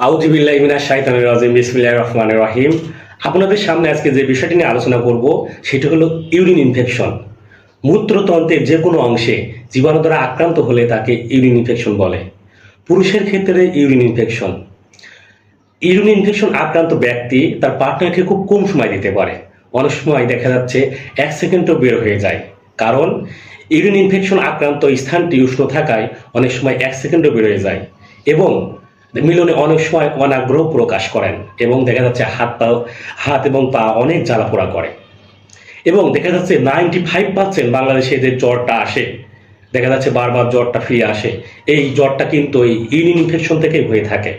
আউজিবিল্লাহ ইমিনা শাইতানুর রাজিম বিসমিল্লাহ রহমান রহিম। আপনাদের সামনে আজকে যে বিষয়টি নিয়ে আলোচনা করব, সেটা হলো ইউরিন ইনফেকশন। মূত্রতন্ত্রের যে কোনো অংশে জীবাণু দ্বারা আক্রান্ত হলে তাকে ইউরিন ইনফেকশন বলে। পুরুষের ক্ষেত্রে ইউরিন ইনফেকশন। ইউরিন ইনফেকশন আক্রান্ত ব্যক্তি তার পার্টনারকে খুব কম সময় দিতে পারে। অনেক সময় দেখা যাচ্ছে এক সেকেন্ডও বের হয়ে যায়। কারণ ইউরিন ইনফেকশন আক্রান্ত স্থানটি উষ্ণ থাকায় অনেক সময় এক সেকেন্ডও বের হয়ে যায়। এবং মিলনে অনেক সময় অনাগ্রহ প্রকাশ করেন এবং দেখা যাচ্ছে হাত পা হাত এবং পা অনেক জ্বালাপোড়া করে। এবং দেখা যাচ্ছে নাইনটি ফাইভ পার্সেন্ট বাংলাদেশে যে জ্বরটা আসে, দেখা যাচ্ছে বারবার জ্বরটা ফিরে আসে, এই জ্বরটা কিন্তু এই ইউরিন ইনফেকশন থেকেই হয়ে থাকে।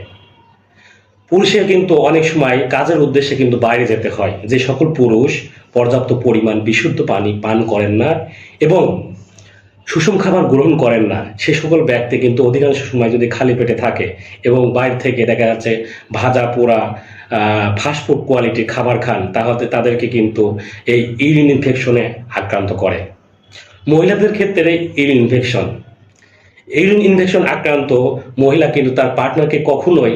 পুরুষের কিন্তু অনেক সময় কাজের উদ্দেশ্যে কিন্তু বাইরে যেতে হয়। যে সকল পুরুষ পর্যাপ্ত পরিমাণ বিশুদ্ধ পানি পান করেন না এবং সুষম খাবার গ্রহণ করেন না। সে সকল ব্যক্তি কিন্তু অধিকাংশ সময় যদি খালি পেটে থাকে এবং বাইরে থেকে দেখা যাচ্ছে ভাজা, পোড়া ফাস্টফুড কোয়ালিটির খাবার খান, তাহলে তাদেরকে কিন্তু এই ইউরিন ইনফেকশনে আক্রান্ত করে। মহিলাদের ক্ষেত্রে ইউরিন ইনফেকশন ইউরিন ইনফেকশন আক্রান্ত মহিলা কিন্তু তার পার্টনারকে কখনোই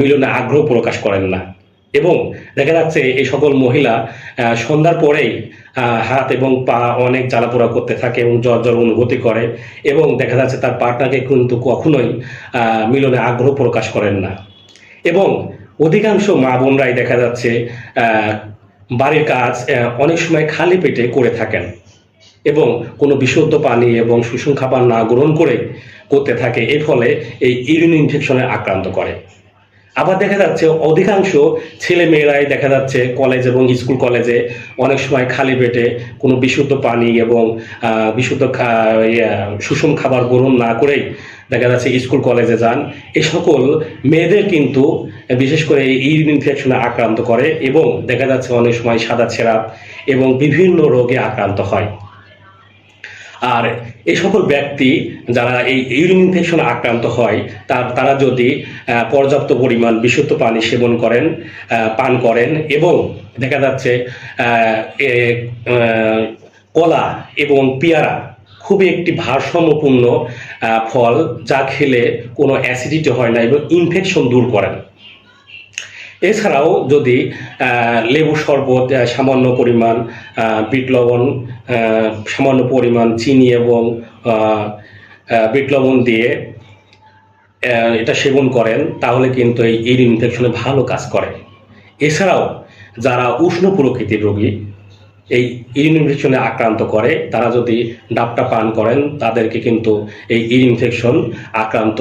মিলনে আগ্রহ প্রকাশ করেন না। এবং দেখা যাচ্ছে এই সকল মহিলা সন্ধ্যার পরেই হাত এবং পা অনেক জ্বালাপোড়া করতে থাকে এবং জ্বর জ্বর অনুভূতি করে এবং দেখা যাচ্ছে তার পার্টনারকে কিন্তু কখনোই মিলনে আগ্রহ প্রকাশ করেন না। এবং অধিকাংশ মা বোনরাই দেখা যাচ্ছে বাড়ির কাজ অনেক সময় খালি পেটে করে থাকেন এবং কোনো বিশুদ্ধ পানি এবং সুষম খাবার না গ্রহণ করে করতে থাকে, এর ফলে এই ইউরিন ইনফেকশনে আক্রান্ত করে। আবার দেখা যাচ্ছে অধিকাংশ ছেলে মেয়েরাই দেখা যাচ্ছে কলেজ এবং স্কুল কলেজে অনেক সময় খালি পেটে কোনো বিশুদ্ধ পানি এবং বিশুদ্ধ সুষম খাবার গ্রহণ না করেই দেখা যাচ্ছে স্কুল কলেজে যান। এ সকল মেয়েদের কিন্তু বিশেষ করে ইউরিন ইনফেকশনে আক্রান্ত করে এবং দেখা যাচ্ছে অনেক সময় সাদা ছেঁড়া এবং বিভিন্ন রোগে আক্রান্ত হয়। আর এই সকল ব্যক্তি যারা এই ইউরিন ইনফেকশনে আক্রান্ত হয়, তার, তারা যদি পর্যাপ্ত পরিমাণ বিশুদ্ধ পানি সেবন করেন পান করেন এবং দেখা যাচ্ছে কলা এবং পেয়ারা খুবই একটি ভারসাম্যপূর্ণ ফল যা খেলে কোনো অ্যাসিডিটি হয় না এবং ইনফেকশন দূর করেন। এছাড়াও যদি লেবু শরবত সামান্য পরিমাণ বিট লবণ সামান্য পরিমাণ চিনি এবং বিট লবণ দিয়ে এটা সেবন করেন, তাহলে কিন্তু এই ইউরিন ইনফেকশনে ভালো কাজ করে। এছাড়াও যারা উষ্ণ প্রকৃতির রোগী, এই ইউরিন ইনফেকশনে আক্রান্ত করে, তারা যদি ডাবটা পান করেন, তাদেরকে কিন্তু এই ইউরিন ইনফেকশন আক্রান্ত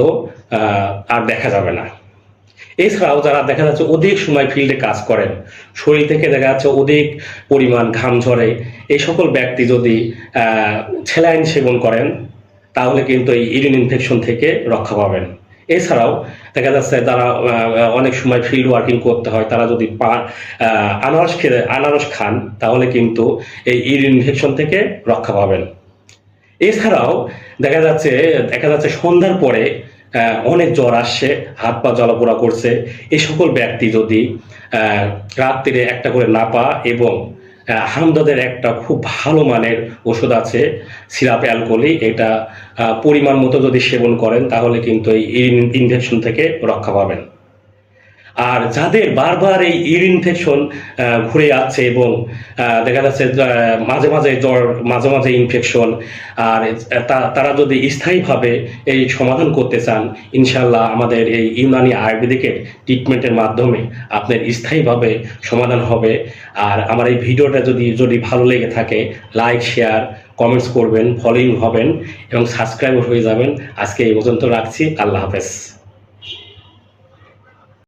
আর দেখা যাবে না। এছাড়াও যারা দেখা যাচ্ছে অধিক সময় ফিল্ডে কাজ করেন, শরীর থেকে দেখা যাচ্ছে অধিক পরিমাণ ঘাম ঝরে, এই সকল ব্যক্তি যদি ছেলাইন সেবন করেন, তাহলে কিন্তু এই ইউরিন ইনফেকশন থেকে রক্ষা পাবেন। এছাড়াও দেখা যাচ্ছে তারা অনেক সময় ফিল্ড ওয়ার্কিং করতে হয়, তারা যদি পা আনারস খেয়ে আনারস খান, তাহলে কিন্তু এই ইউরিন ইনফেকশন থেকে রক্ষা পাবেন। এছাড়াও দেখা যাচ্ছে দেখা যাচ্ছে সন্ধ্যার পরে অনেক জ্বর আসছে, হাত পা জ্বলাপোড়া করছে। এই সকল ব্যক্তি যদি রাত্রিরে একটা করে নাপা এবং হামদাদের একটা খুব ভালো মানের ওষুধ আছে, সিরাপ অ্যালকোহলি এটা পরিমাণ মতো যদি সেবন করেন তাহলে কিন্তু এই ইনফেকশন থেকে রক্ষা পাবেন। আর যাদের বারবার এই ইউরিন ইনফেকশন ঘুরে যাচ্ছে এবং দেখা যাচ্ছে মাঝে মাঝে জ্বর, মাঝে মাঝে ইনফেকশন আর তারা যদি স্থায়ীভাবে এই সমাধান করতে চান ইনশাল্লাহ আমাদের এই ইউনানি আয়ুর্বেদিকের ট্রিটমেন্টের মাধ্যমে আপনার স্থায়ীভাবে সমাধান হবে। আর আমার এই ভিডিওটা যদি যদি ভালো লেগে থাকে লাইক শেয়ার কমেন্টস করবেন ফলোইং হবেন এবং সাবস্ক্রাইব হয়ে যাবেন। আজকে এই পর্যন্ত রাখছি। আল্লাহ হাফেজ।